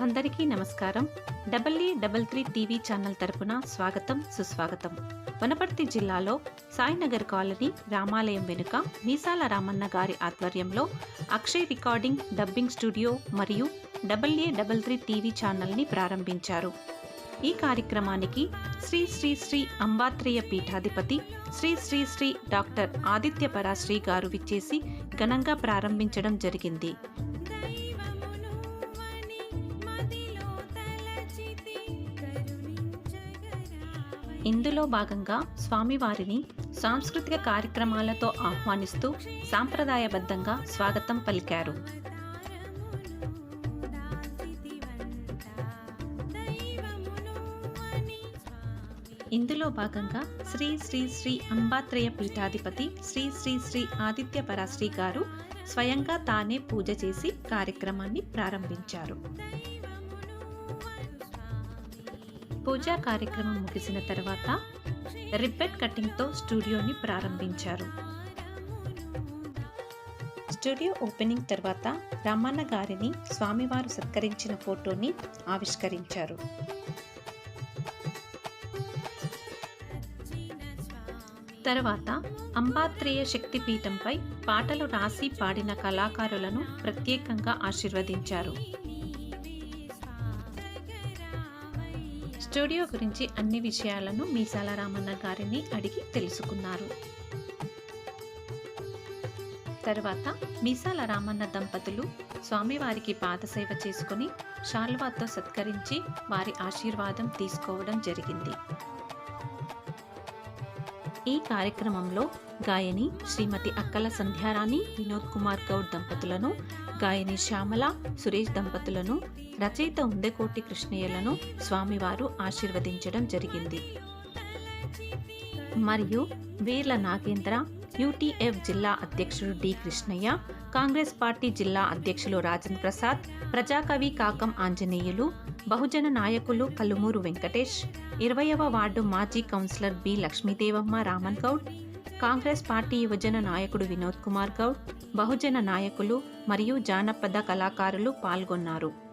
అందరికీ నమస్కారం. Double double three TV channel తరపున స్వాగతం సుస్వాగతం. వనపర్తి జిల్లాలో సాయినగర్ కాలనీ రామాలయం వెనుక మీసాల రామన్న గారి ఆధ్వర్యంలో అక్షయ్ రికార్డింగ్ డబ్బింగ్ స్టూడియో మరియు double A double three TV ఛానల్ని ప్రారంభించారు. ఈ కార్యక్రమానికి శ్రీ శ్రీ శ్రీ అంబాత్రేయ పీఠాధిపతి శ్రీ శ్రీ శ్రీ డాక్టర్ ఆదిత్య పరాశ్రీ గారు విచ్చేసి ఘనంగా ప్రారంభించడం జరిగింది. ఇందులో భాగంగా స్వామివారిని సాంస్కృతిక కార్యక్రమాలతో ఆహ్వానిస్తూ సాంప్రదాయబద్ధంగా స్వాగతం పలికారు. ఇందులో భాగంగా శ్రీ శ్రీ శ్రీ అంబాత్రేయ పీఠాధిపతి శ్రీ శ్రీ శ్రీ ఆదిత్య పరాశ్రీ గారు స్వయంగా తానే పూజ చేసి కార్యక్రమాన్ని ప్రారంభించారు. పూజా కార్యక్రమం ముగిసిన తర్వాత రిబ్బన్ కటింగ్తో స్టూడియోని ప్రారంభించారు. స్టూడియో ఓపెనింగ్ తర్వాత రామన్న గారిని స్వామివారు సత్కరించిన ఫోటోని ఆవిష్కరించారు. తర్వాత అంబాత్రేయ శక్తిపీఠంపై పాటలు రాసి పాడిన కళాకారులను ప్రత్యేకంగా ఆశీర్వదించారు. స్టూడియో గురించి అన్ని విషయాలను మీసాల రామన్న గారిని అడిగి తెలుసుకున్నారు. తర్వాత మీసాల రామన్న దంపతులు స్వామివారికి పాదసేవ చేసుకుని షాల్వాతో సత్కరించి వారి ఆశీర్వాదం తీసుకోవడం జరిగింది. ఈ కార్యక్రమంలో గాయని శ్రీమతి అక్కల సంధ్యారాణి వినోద్ కుమార్ గౌడ్ దంపతులను గాయని శ్యామల సురేష్ దంపతులను రచయిత ఉందెకోటి కృష్ణయ్యలను స్వామివారు ఆశీర్వదించడం జరిగింది. మరియు వీర్ల నాగేంద్ర యూటీఎఫ్ జిల్లా అధ్యక్షుడు డి కృష్ణయ్య కాంగ్రెస్ పార్టీ జిల్లా అధ్యక్షులు రాజేంద్ర ప్రసాద్ ప్రజాకవి కాకం ఆంజనేయులు బహుజన నాయకులు కలుమూరు వెంకటేష్ ఇరవయవ వార్డు మాజీ councillor B Lakshmidevamma Raman Goud Congress party యువజన నాయకుడు వినోద్ కుమార్ గౌడ్ బహుజన నాయకులు మరియు జానపద కళాకారులు పాల్గొన్నారు.